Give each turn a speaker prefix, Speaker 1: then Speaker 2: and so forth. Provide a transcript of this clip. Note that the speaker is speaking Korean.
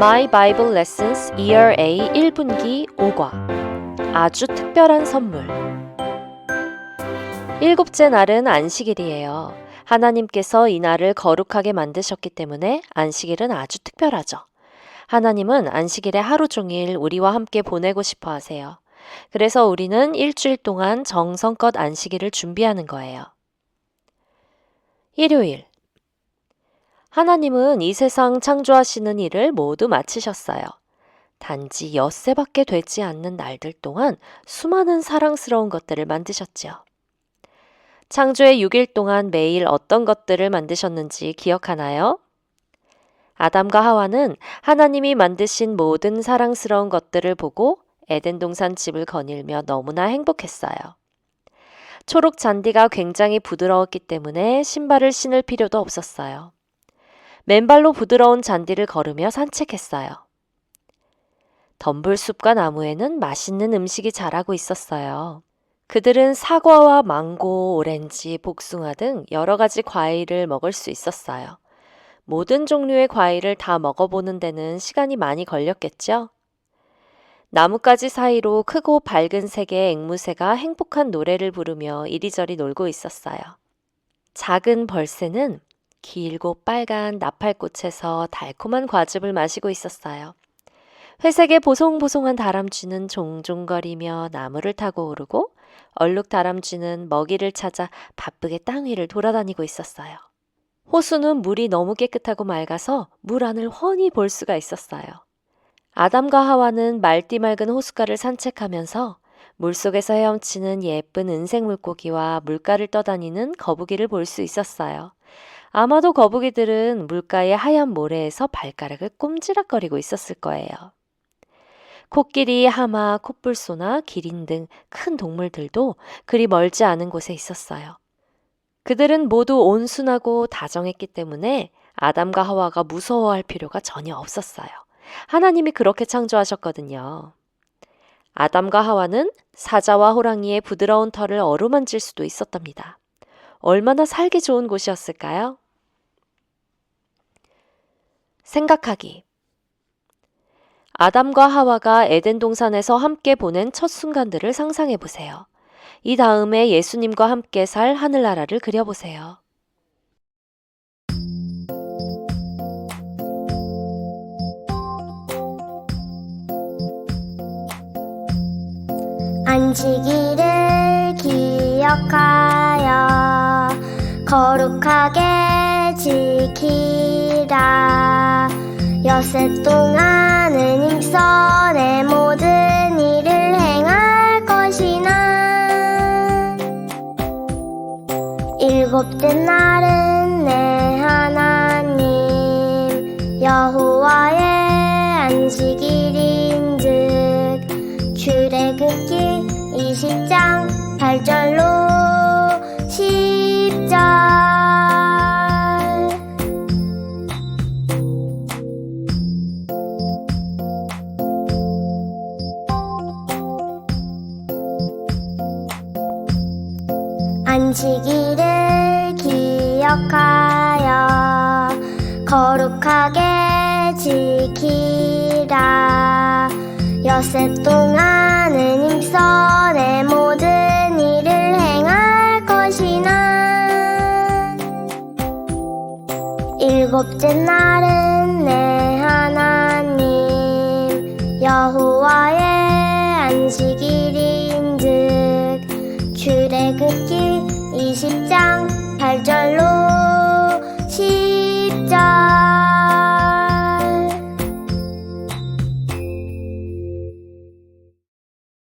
Speaker 1: My Bible Lessons Year A 1분기 5과 아주 특별한 선물 일곱째 날은 안식일이에요. 하나님께서 이 날을 거룩하게 만드셨기 때문에 안식일은 아주 특별하죠. 하나님은 안식일에 하루 종일 우리와 함께 보내고 싶어 하세요. 그래서 우리는 일주일 동안 정성껏 안식일을 준비하는 거예요. 일요일. 하나님은 이 세상 창조하시는 일을 모두 마치셨어요. 단지 엿새밖에 되지 않는 날들 동안 수많은 사랑스러운 것들을 만드셨지요. 창조의 6일 동안 매일 어떤 것들을 만드셨는지 기억하나요? 아담과 하와는 하나님이 만드신 모든 사랑스러운 것들을 보고 에덴 동산 집을 거닐며 너무나 행복했어요. 초록 잔디가 굉장히 부드러웠기 때문에 신발을 신을 필요도 없었어요. 맨발로 부드러운 잔디를 걸으며 산책했어요. 덤불숲과 나무에는 맛있는 음식이 자라고 있었어요. 그들은 사과와 망고, 오렌지, 복숭아 등 여러 가지 과일을 먹을 수 있었어요. 모든 종류의 과일을 다 먹어보는 데는 시간이 많이 걸렸겠죠? 나뭇가지 사이로 크고 밝은 색의 앵무새가 행복한 노래를 부르며 이리저리 놀고 있었어요. 작은 벌새는 길고 빨간 나팔꽃에서 달콤한 과즙을 마시고 있었어요. 회색의 보송보송한 다람쥐는 종종거리며 나무를 타고 오르고 얼룩 다람쥐는 먹이를 찾아 바쁘게 땅 위를 돌아다니고 있었어요. 호수는 물이 너무 깨끗하고 맑아서 물 안을 훤히 볼 수가 있었어요. 아담과 하와는 맑디 맑은 호숫가를 산책하면서 물속에서 헤엄치는 예쁜 은색 물고기와 물가를 떠다니는 거북이를 볼 수 있었어요. 아마도 거북이들은 물가의 하얀 모래에서 발가락을 꼼지락거리고 있었을 거예요. 코끼리, 하마, 콧불소나 기린 등 큰 동물들도 그리 멀지 않은 곳에 있었어요. 그들은 모두 온순하고 다정했기 때문에 아담과 하와가 무서워할 필요가 전혀 없었어요. 하나님이 그렇게 창조하셨거든요. 아담과 하와는 사자와 호랑이의 부드러운 털을 어루만질 수도 있었답니다. 얼마나 살기 좋은 곳이었을까요? 생각하기. 아담과 하와가 에덴 동산에서 함께 보낸 첫 순간들을 상상해 보세요. 이 다음에 예수님과 함께 살 하늘나라를 그려보세요.
Speaker 2: 안식일을 기억하여 거룩하게 지키라. 여세 동안은 내 모든 일을 행할 것이나. 일곱째 날은 내 하나님 여호와의 안식일인즉 출애굽기 20장 8절로 안식일을 기억하여 거룩하게 지키라. 여세 동안은 힘써 내 모든 일을 행할 것이나. 일곱째 날은 내 하나님 여호와의 안식일